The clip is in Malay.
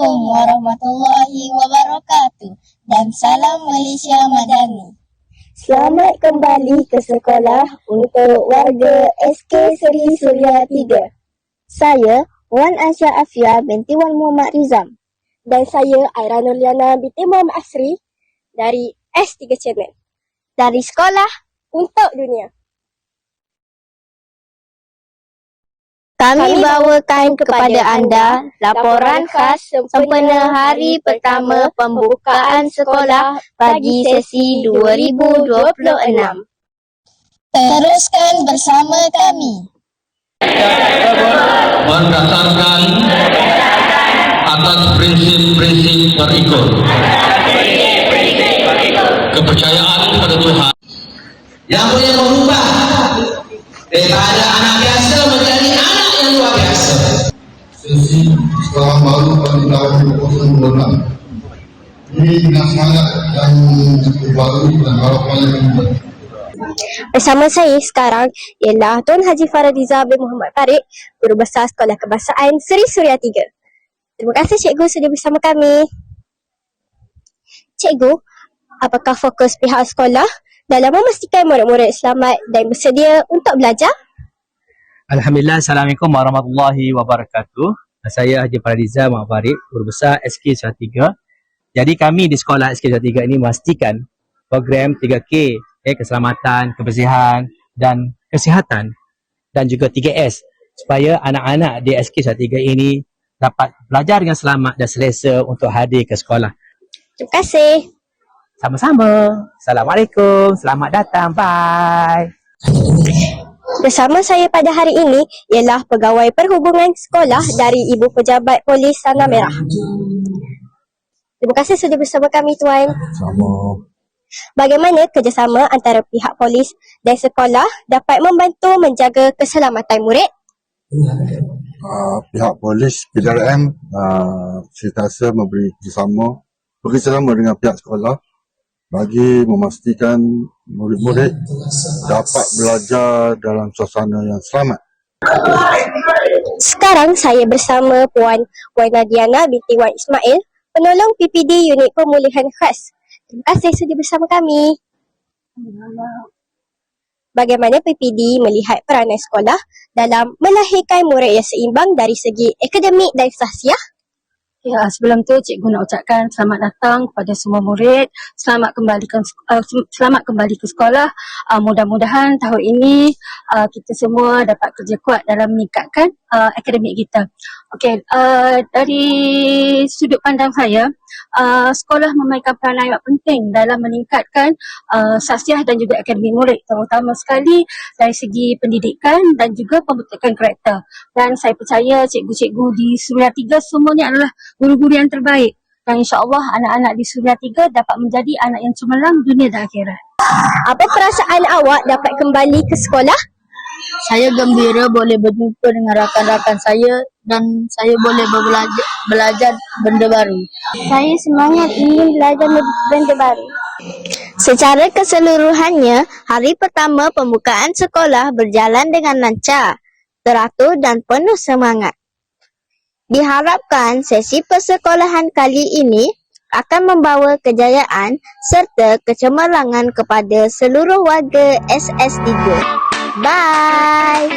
Assalamualaikum warahmatullahi wabarakatuh dan salam Malaysia Madani. Selamat kembali ke sekolah untuk warga SK Seri Suria 3. Saya Wan Asya Afia binti Wan Muhammad Rizam. Dan saya Aira Nurliana binti Muhammad Asri dari S3 Channel. Dari sekolah untuk dunia. Kami bawakan kepada anda laporan khas sempena hari pertama pembukaan sekolah bagi sesi 2026. Teruskan bersama kami. berdasarkan atas prinsip-prinsip berikut. Kepercayaan kepada Tuhan. yang boleh merubah daripada anak biasa menjadi yang luar biasa. sesi sekolah baru pada tahun 2026. Ini semangat yang baru dan harapan yang tinggi. Bersama saya sekarang ialah Tuan Haji Faradiza bin Muhammad Farid, Guru Besar Sekolah Kebangsaan Seri Suria 3. Terima kasih Cikgu sudah bersama kami. Cikgu, apakah fokus pihak sekolah dalam memastikan murid-murid selamat dan bersedia untuk belajar? Alhamdulillah, Assalamualaikum warahmatullahi wabarakatuh. Saya Haji Faradiza Muhammad Farid, Guru Besar SK Surat 3. Jadi kami di sekolah SK Surat 3 ini memastikan program 3K, eh, keselamatan, kebersihan dan kesihatan dan juga 3S supaya anak-anak di SK Surat 3 ini dapat belajar dengan selamat dan selesa untuk hadir ke sekolah. Terima kasih. Sama-sama. Assalamualaikum. Selamat datang. Bye. Bersama saya pada hari ini ialah pegawai perhubungan sekolah dari Ibu Pejabat Polis Tanah Merah. Terima kasih sudah bersama kami Tuan. Sama Bagaimana kerjasama antara pihak polis dan sekolah dapat membantu menjaga keselamatan murid? uh, pihak polis PJRM uh, saya rasa memberi kerjasama bekerjasama dengan pihak sekolah bagi memastikan murid-murid dapat belajar dalam suasana yang selamat. Sekarang saya bersama Puan Wan Nadiana binti Wan Ismail, penolong PPD Unit Pemulihan Khas. Terima kasih sudah bersama kami. Bagaimana PPD melihat peranan sekolah dalam melahirkan murid yang seimbang dari segi akademik dan sahsiah? Ya, sebelum tu cikgu nak ucapkan selamat datang kepada semua murid. Selamat kembali ke uh, selamat kembali ke sekolah. Uh, mudah-mudahan tahun ini uh, kita semua dapat kerja kuat dalam meningkatkan uh, akademik kita. Okey, uh, dari sudut pandang saya, uh, sekolah memainkan peranan yang penting dalam meningkatkan uh, sahsiah dan juga akademik murid terutama sekali dari segi pendidikan dan juga pembentukan karakter. Dan saya percaya cikgu-cikgu di Suria 3 semuanya adalah guru-guru yang terbaik. Dan insyaAllah anak-anak di Suria 3 dapat menjadi anak yang cemerlang dunia dan akhirat. Apa perasaan awak dapat kembali ke sekolah? Saya gembira boleh berjumpa dengan rakan-rakan saya dan saya boleh belajar, belajar benda baru. Saya semangat ingin belajar benda baru. Secara keseluruhannya, hari pertama pembukaan sekolah berjalan dengan lancar, teratur dan penuh semangat. Diharapkan sesi persekolahan kali ini akan membawa kejayaan serta kecemerlangan kepada seluruh warga SS3. Bye!